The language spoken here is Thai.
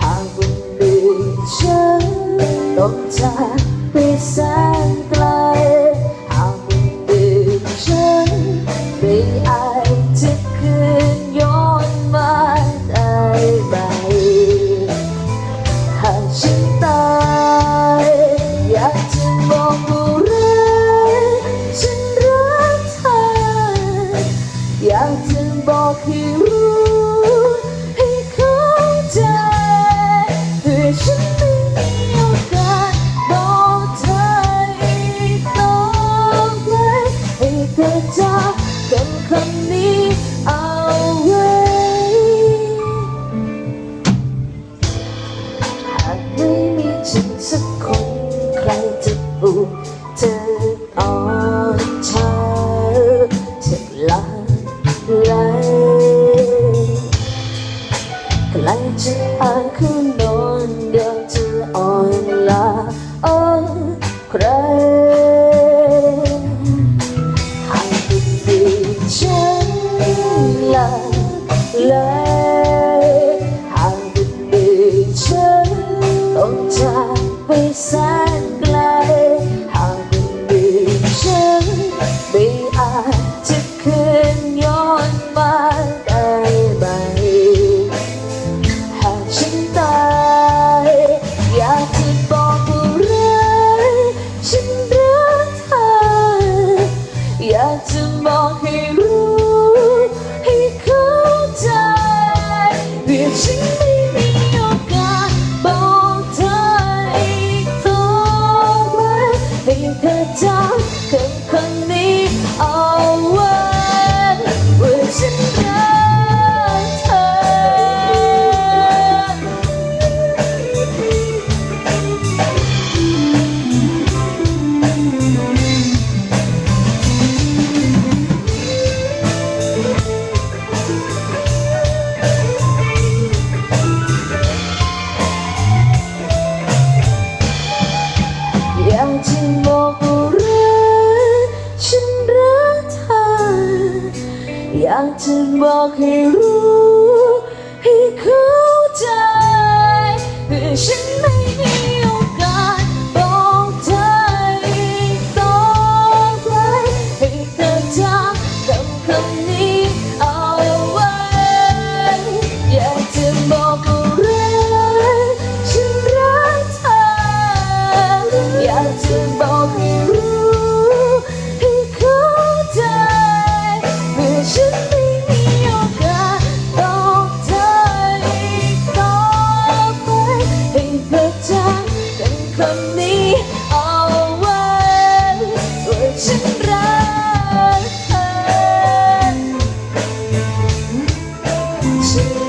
หากวันหนึ่งฉันต้องจากไปแสนไกล หากวันหนึ่งฉันไม่อาจจะคืนย้อนมาได้ไหมหากฉันตายอยากจะบอกผู้รักฉันรักเธออยากจะบอกให้ Cristo. อยากจะบอกให้รู้ ให้เข้าใจเพื่อฉัน Ooh.